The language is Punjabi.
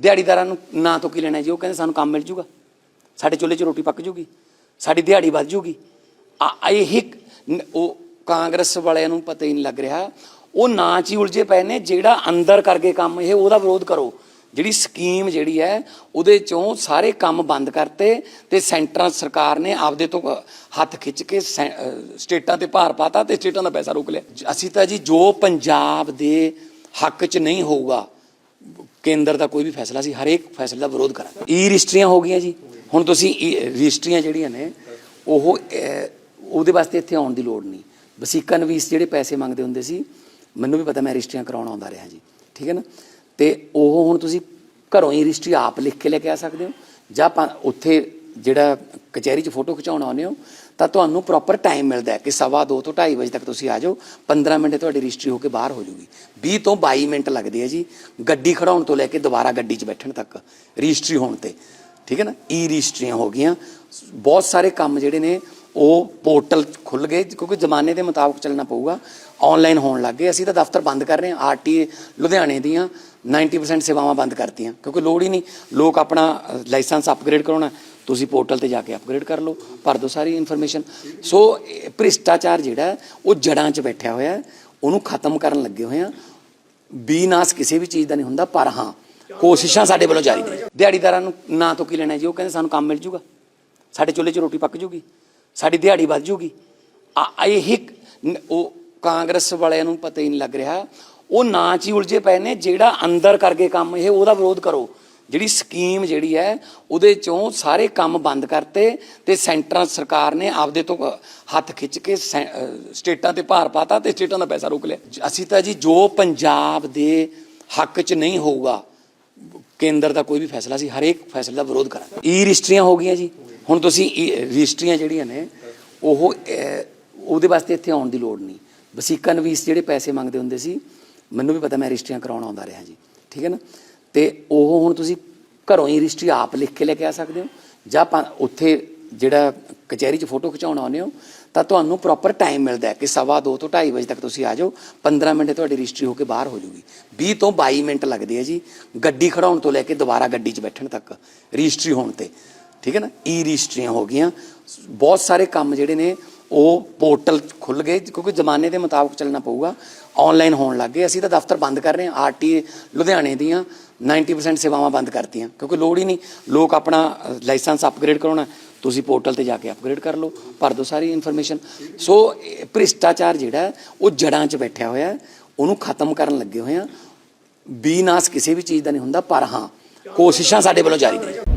ਦਿਹਾੜੀਦਾਰਾਂ ਨੂੰ ਨਾਂ ਤੋਂ ਕੀ ਲੈਣਾ ਜੀ? ਉਹ ਕਹਿੰਦੇ ਸਾਨੂੰ ਕੰਮ ਮਿਲ ਜੂਗਾ। ਸਾਡੇ ਚੁੱਲ੍ਹੇ 'ਚ ਰੋਟੀ ਪੱਕ ਜੂਗੀ। ਸਾਡੀ ਦਿਹਾੜੀ ਵੱਧ ਜੂਗੀ। ਆ ਇਹ ਉਹ ਕਾਂਗਰਸ ਵਾਲਿਆਂ ਨੂੰ ਪਤਾ ਹੀ ਨਹੀਂ ਲੱਗ ਰਿਹਾ। ਉਹ ਨਾਂ 'ਚ ਹੀ ਉਲਝੇ ਪਏ ਨੇ। ਜਿਹੜਾ ਅੰਦਰ ਕਰਕੇ ਕੰਮ ਇਹ, ਉਹਦਾ ਵਿਰੋਧ ਕਰੋ। ਜਿਹੜੀ ਸਕੀਮ ਜਿਹੜੀ ਹੈ, ਉਹਦੇ ਚੋਂ ਸਾਰੇ ਕੰਮ ਬੰਦ ਕਰਤੇ ਤੇ ਸੈਂਟਰ ਸਰਕਾਰ ਨੇ ਆਪਦੇ ਤੋਂ ਹੱਥ ਖਿੱਚ ਕੇ ਸੈਂ- ਸਟੇਟਾਂ ਤੇ ਭਾਰ ਪਾਤਾ ਤੇ ਸਟੇਟਾਂ ਦਾ ਪੈਸਾ ਰੋਕ ਲਿਆ। ਅਸੀਂ ਤਾਂ ਜੀ, ਜੋ ਪੰਜਾਬ ਦੇ ਹੱਕ 'ਚ ਨਹੀਂ ਹੋਊਗਾ ਕੇਂਦਰ ਦਾ ਕੋਈ ਵੀ ਫੈਸਲਾ ਸੀ, ਹਰੇਕ ਫੈਸਲੇ ਦਾ ਵਿਰੋਧ ਕਰਾਂਗੇ। ਈ ਰਜਿਸਟਰੀਆਂ ਹੋ ਗਈਆਂ ਜੀ। ਹੁਣ ਤੁਸੀਂ ਈ, ਰਜਿਸਟਰੀਆਂ ਜਿਹੜੀਆਂ ਨੇ, ਉਹ ਉਹਦੇ ਵਾਸਤੇ ਇੱਥੇ ਆਉਣ ਦੀ ਲੋੜ ਨਹੀਂ। ਵਸੀਕਾ ਨਵੀਸ ਜਿਹੜੇ ਪੈਸੇ ਮੰਗਦੇ ਹੁੰਦੇ ਸੀ, ਮੈਨੂੰ ਵੀ ਪਤਾ ਮੈਂ ਰਜਿਸਟਰੀਆਂ ਕਰਾਉਣ ਆਉਂਦਾ ਰਿਹਾ ਜੀ। ਠੀਕ ਹੈ ਨਾ? ਤੇ ਉਹ ਹੁਣ ਤੁਸੀਂ ਘਰੋਂ ਹੀ ਰਜਿਸਟਰੀ ਆਪ ਲਿਖ ਕੇ ਲੈ ਕੇ ਆ ਸਕਦੇ ਹੋ। ਜਾਂ ਪਾ- ਉੱਥੇ ਜਿਹੜਾ ਕਚਹਿਰੀ 'ਚ ਫੋਟੋ ਖਿਚਾਉਣ ਆਉਂਦੇ ਹੋ, ਤਾਂ ਤੁਹਾਨੂੰ ਪ੍ਰੋਪਰ ਟਾਈਮ ਮਿਲਦਾ ਹੈ ਕਿ ਸਵਾ ਦੋ ਤੋਂ 2:30 ਵਜੇ ਤੱਕ ਤੁਸੀਂ ਆ ਜਾਓ 15 ਮਿੰਟ ਤੁਹਾਡੀ ਰਜਿਸਟਰੀ ਹੋ ਕੇ ਬਾਹਰ ਹੋ ਜੂਗੀ 20 ਤੋਂ 22 ਮਿੰਟ ਲੱਗਦੇ ਆ ਜੀ, ਗੱਡੀ ਖੜਾਉਣ ਤੋਂ ਲੈ ਕੇ ਦੁਬਾਰਾ ਗੱਡੀ 'ਚ ਬੈਠਣ ਤੱਕ, ਰਜਿਸਟਰੀ ਹੋਣ ਤੇ। ਠੀਕ ਹੈ ਨਾ? ਈ ਰਜਿਸਟਰੀਆਂ ਹੋ ਗਈਆਂ। ਬਹੁਤ ਸਾਰੇ ਕੰਮ ਜਿਹੜੇ ਨੇ, ਉਹ ਪੋਰਟਲ ਖੁੱਲ ਗਏ, ਕਿਉਂਕਿ ਜ਼ਮਾਨੇ ਦੇ ਮੁਤਾਬਕ ਚੱਲਣਾ ਪਊਗਾ। ਆਨਲਾਈਨ ਹੋਣ ਲੱਗ ਗਏ। ਅਸੀਂ ਤਾਂ ਦਫ਼ਤਰ ਬੰਦ ਕਰ ਰਹੇ ਹਾਂ ਆਰਟੀ ਲੁਧਿਆਣੇ ਦੀਆਂ 90% ਸੇਵਾਵਾਂ ਬੰਦ ਕਰਤੀਆਂ, ਕਿਉਂਕਿ ਲੋੜ ਹੀ ਨਹੀਂ। ਲੋਕ ਆਪਣਾ ਲਾਇਸੈਂਸ ਅਪਗ੍ਰੇਡ ਕਰਾਉਣਾ। ਤੁਸੀਂ ਪੋਰਟਲ ਤੇ ਜਾ ਕੇ ਅਪਗ੍ਰੇਡ ਕਰ ਲਓ, ਭਰ ਦਿਓ ਸਾਰੀ ਇਨਫੋਰਮੇਸ਼ਨ ਸੋ ਭ੍ਰਿਸ਼ਟਾਚਾਰ ਜਿਹੜਾ ਉਹ ਜੜਾਂ 'ਚ ਬੈਠਿਆ ਹੋਇਆ ਉਹਨੂੰ ਖਤਮ ਕਰਨ ਲੱਗੇ ਹੋਏ ਆ ਬੀਨਾਸ ਕਿਸੇ ਵੀ ਚੀਜ਼ ਦਾ ਨਹੀਂ ਹੁੰਦਾ, ਪਰ ਹਾਂ, ਕੋਸ਼ਿਸ਼ਾਂ ਸਾਡੇ ਵੱਲੋਂ ਜਾਰੀ ਨੇ। ਦਿਹਾੜੀਦਾਰਾਂ ਨੂੰ ਨਾ ਤੋਂ ਕੀ ਲੈਣਾ ਜੀ? ਉਹ ਕਹਿੰਦੇ ਸਾਨੂੰ ਕੰਮ ਮਿਲ ਜੂਗਾ। ਸਾਡੇ ਚੁੱਲ੍ਹੇ 'ਚ ਰੋਟੀ ਪੱਕ ਜੂਗੀ। ਸਾਡੀ ਦਿਹਾੜੀ ਵੱਧ ਜੂਗੀ। ਆ ਇਹ ਉਹ ਕਾਂਗਰਸ ਵਾਲਿਆਂ ਨੂੰ ਪਤਾ ਹੀ ਨਹੀਂ ਲੱਗ ਰਿਹਾ। ਉਹ ਨਾ 'ਚ ਹੀ ਉਲਝੇ ਪਏ ਨੇ, ਜਿਹੜਾ ਅੰਦਰ ਕਰਕੇ ਕੰਮ, ਇਹ ਉਹਦਾ ਵਿਰੋਧ ਕਰੋ। ਜਿਹੜੀ ਸਕੀਮ ਜਿਹੜੀ ਹੈ, ਉਹਦੇ ਚੋਂ ਸਾਰੇ ਕੰਮ ਬੰਦ ਕਰਤੇ ਤੇ ਸੈਂਟਰ ਸਰਕਾਰ ਨੇ ਆਪਦੇ ਤੋਂ ਹੱਥ ਖਿੱਚ ਕੇ ਸੈਂ- ਸਟੇਟਾਂ ਤੇ ਭਾਰ ਪਾਤਾ ਤੇ ਸਟੇਟਾਂ ਦਾ ਪੈਸਾ ਰੋਕ ਲਿਆ। ਅਸੀਂ ਤਾਂ ਜੀ ਜੋ ਪੰਜਾਬ ਦੇ ਹੱਕ 'ਚ ਨਹੀਂ ਹੋਊਗਾ, ਕੇਂਦਰ ਦਾ ਕੋਈ ਵੀ ਫੈਸਲਾ ਸੀ ਹਰੇਕ ਫੈਸਲੇ ਦਾ ਵਿਰੋਧ ਕਰਾਂਗੇ। ਈ ਰਜਿਸਟਰੀਆਂ ਹੋ ਗਈਆਂ ਜੀ। ਹੁਣ ਤੁਸੀਂ ਈ ਰਜਿਸਟਰੀਆਂ ਜਿਹੜੀਆਂ ਨੇ, ਉਹ ਉਹਦੇ ਵਾਸਤੇ ਇੱਥੇ ਆਉਣ ਦੀ ਲੋੜ ਨਹੀਂ। ਵਸੀਕਾ ਨਵੀਸ ਜਿਹੜੇ ਪੈਸੇ ਮੰਗਦੇ ਹੁੰਦੇ ਸੀ, ਮੈਨੂੰ ਵੀ ਪਤਾ ਮੈਂ ਰਜਿਸਟਰੀਆਂ ਕਰਾਉਣ ਆਉਂਦਾ ਰਿਹਾ ਜੀ। ਠੀਕ ਹੈ ਨਾ? ਤੇ ਉਹ ਹੁਣ ਤੁਸੀਂ ਘਰੋਂ ਹੀ ਰਜਿਸਟਰੀ ਆਪ ਲਿਖ ਕੇ ਲੈ ਕੇ ਆ ਸਕਦੇ ਹੋ। ਜਾਂ ਪਾ- ਉੱਥੇ ਜਿਹੜਾ ਕਚਹਿਰੀ 'ਚ ਫੋਟੋ ਖਿਚਾਉਣ ਆਉਂਦੇ ਹੋ, ਤਾਂ ਤੁਹਾਨੂੰ ਪ੍ਰੋਪਰ ਟਾਈਮ ਮਿਲਦਾ ਹੈ ਕਿ ਸਵਾ ਦੋ ਤੋਂ 2:30 ਵਜੇ ਤੱਕ ਤੁਸੀਂ ਆ ਜਾਓ 15 ਮਿੰਟ ਤੁਹਾਡੀ ਰਜਿਸਟਰੀ ਹੋ ਕੇ ਬਾਹਰ ਹੋ ਜਾਊਗੀ। 20 ਤੋਂ 22 ਮਿੰਟ ਲੱਗਦੇ ਆ ਜੀ, ਗੱਡੀ ਖੜਾਉਣ ਤੋਂ ਲੈ ਕੇ ਦੁਬਾਰਾ ਗੱਡੀ 'ਚ ਬੈਠਣ ਤੱਕ, ਰਜਿਸਟਰੀ ਹੋਣ ਤੇ। ਠੀਕ ਹੈ ਨਾ? ਈ ਰਜਿਸਟਰੀਆਂ ਹੋ ਗਈਆਂ। ਬਹੁਤ ਸਾਰੇ ਕੰਮ ਜਿਹੜੇ ਨੇ ਉਹ ਪੋਰਟਲ ਖੁੱਲ ਗਏ, ਕਿਉਂਕਿ ਜ਼ਮਾਨੇ ਦੇ ਮੁਤਾਬਕ ਚੱਲਣਾ ਪਊਗਾ। ਆਨਲਾਈਨ ਹੋਣ ਲੱਗ ਗਏ। ਅਸੀਂ ਤਾਂ ਦਫ਼ਤਰ ਬੰਦ ਕਰ ਰਹੇ ਹਾਂ। ਆਰਟੀ ਲੁਧਿਆਣੇ ਦੀਆਂ 90% ਸੇਵਾਵਾਂ ਬੰਦ ਕਰਤੀਆਂ। ਕਿਉਂਕਿ ਲੋੜ ਹੀ ਨਹੀਂ। ਲੋਕ ਆਪਣਾ ਲਾਇਸੈਂਸ ਅਪਗ੍ਰੇਡ ਕਰਾਉਣਾ। ਤੁਸੀਂ ਪੋਰਟਲ ਤੇ ਜਾ ਕੇ ਅਪਗ੍ਰੇਡ ਕਰ ਲਓ। ਭਰ ਦਿਓ ਸਾਰੀ ਇਨਫੋਰਮੇਸ਼ਨ ਸੋ ਭ੍ਰਿਸ਼ਟਾਚਾਰ ਜਿਹੜਾ ਉਹ ਜੜਾਂ 'ਚ ਬੈਠਿਆ ਹੋਇਆ ਉਹਨੂੰ ਖਤਮ ਕਰਨ ਲੱਗੇ ਹੋਏ ਆ ਬੀਨਾਸ ਕਿਸੇ ਵੀ ਚੀਜ਼ ਦਾ ਨਹੀਂ ਹੁੰਦਾ, ਪਰ ਹਾਂ, ਕੋਸ਼ਿਸ਼ਾਂ ਸਾਡੇ ਵੱਲੋਂ ਜਾਰੀ ਨੇ।